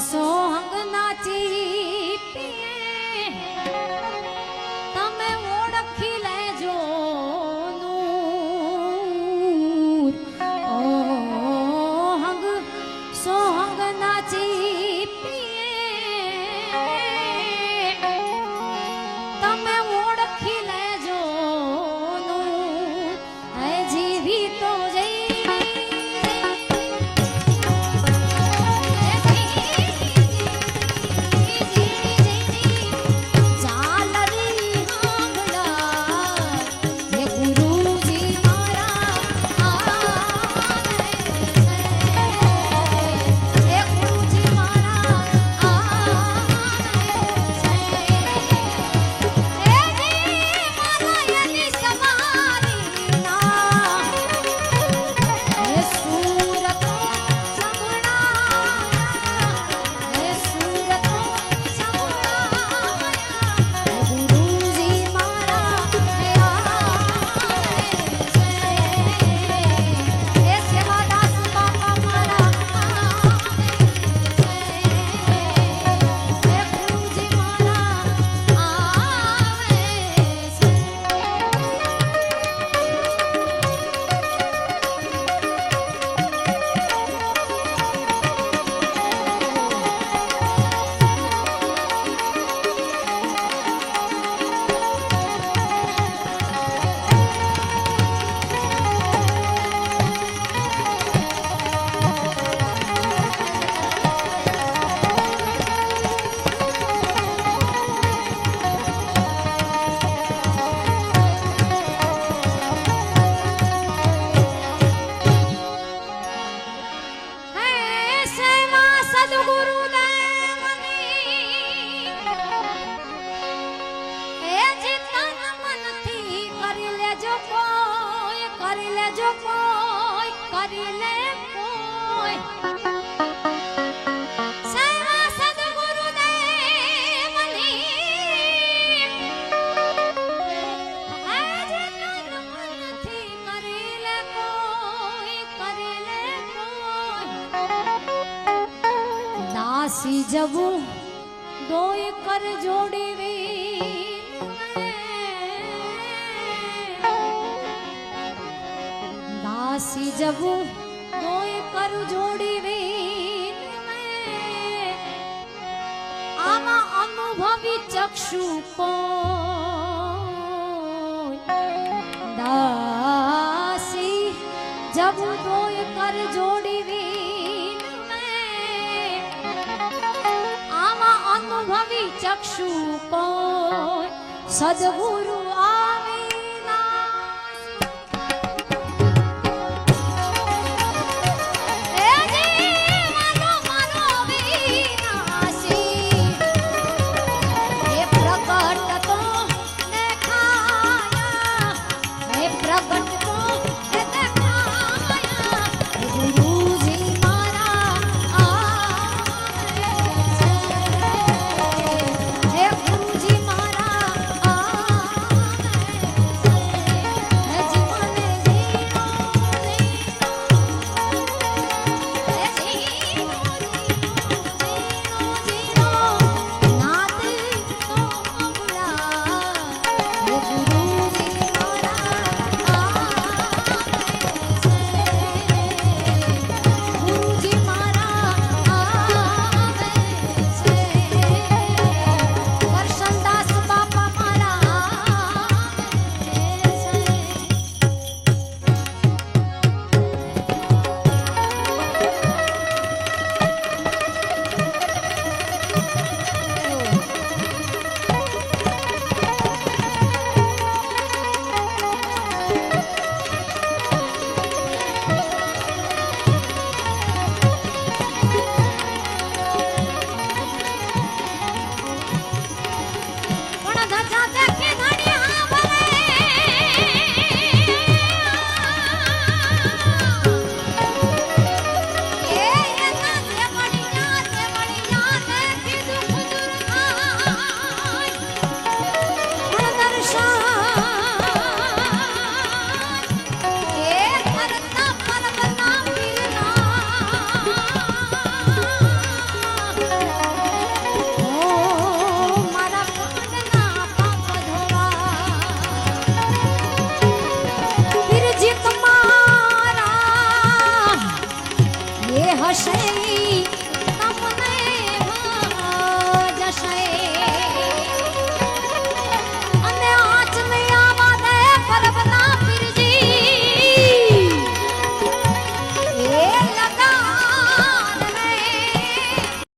song ના જવું દોય કર જોડી વીન દાસી જવું દોય કર જોડી વીન આમાં અનુભવી ચક્ષુ કો દાસી જવું દોય કર જોડી ચક્ષુ કોઈ સદગુરુ